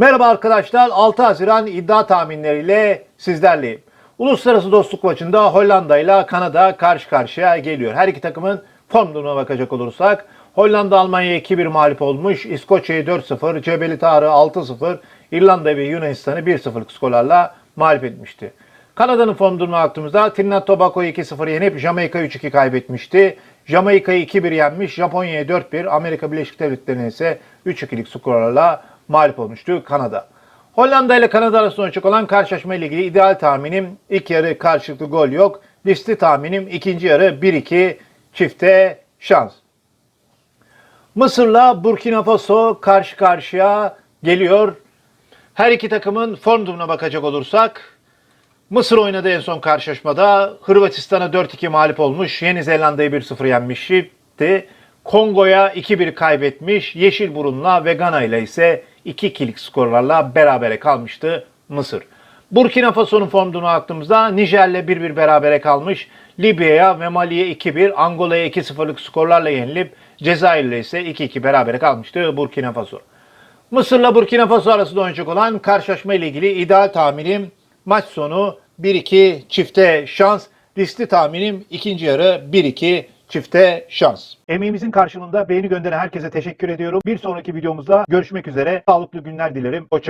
Merhaba arkadaşlar. 6 Haziran iddia tahminleriyle sizlerleyim. Uluslararası dostluk maçında Hollanda ile Kanada karşı karşıya geliyor. Her iki takımın form durumuna bakacak olursak Hollanda Almanya'ya 2-1 mağlup olmuş. İskoçya'yı 4-0, Cebeli Tarık'ı 6-0, İrlanda ve Yunanistan'ı 1-0'lık skorlarla mağlup etmişti. Kanada'nın form durumuna baktığımızda Trinidad Tobago'yu 2-0 yenip Jamaika'yı 3-2 kaybetmişti. Jamaika'yı 2-1 yenmiş, Japonya'ya 4-1, Amerika Birleşik Devletleri'ne ise 3-2'lik skorlarla mağlup olmuştu Kanada. Hollanda ile Kanada arasında olacak olan karşılaşma ile ilgili ideal tahminim ilk yarı karşılıklı gol yok. Listi tahminim ikinci yarı 1-2 çifte şans. Mısır'la Burkina Faso karşı karşıya geliyor. Her iki takımın form durumuna bakacak olursak Mısır oynadı en son karşılaşmada. Hırvatistan'a 4-2 mağlup olmuş. Yeni Zelanda'yı 1-0 yenmişti. Kongo'ya 2-1 kaybetmiş. Yeşilburun'la ve Gana ile ise 2-2'lik skorlarla berabere kalmıştı Mısır. Burkina Faso'nun form durumuna baktığımızda Nijer'le 1-1 berabere kalmış. Libya'ya ve Mali'ye 2-1, Angola'ya 2-0'lık skorlarla yenilip Cezayir ile ise 2-2 berabere kalmıştı Burkina Faso. Mısır'la Burkina Faso arasında oynayacak olan karşılaşma ile ilgili ideal tahminim maç sonu 1-2 çifte şans. Listi tahminim ikinci yarı 1-2 çifte şans. Emeğimizin karşılığında beğeni gönderen herkese teşekkür ediyorum. Bir sonraki videomuzda görüşmek üzere. Sağlıklı günler dilerim. Hoşçakalın.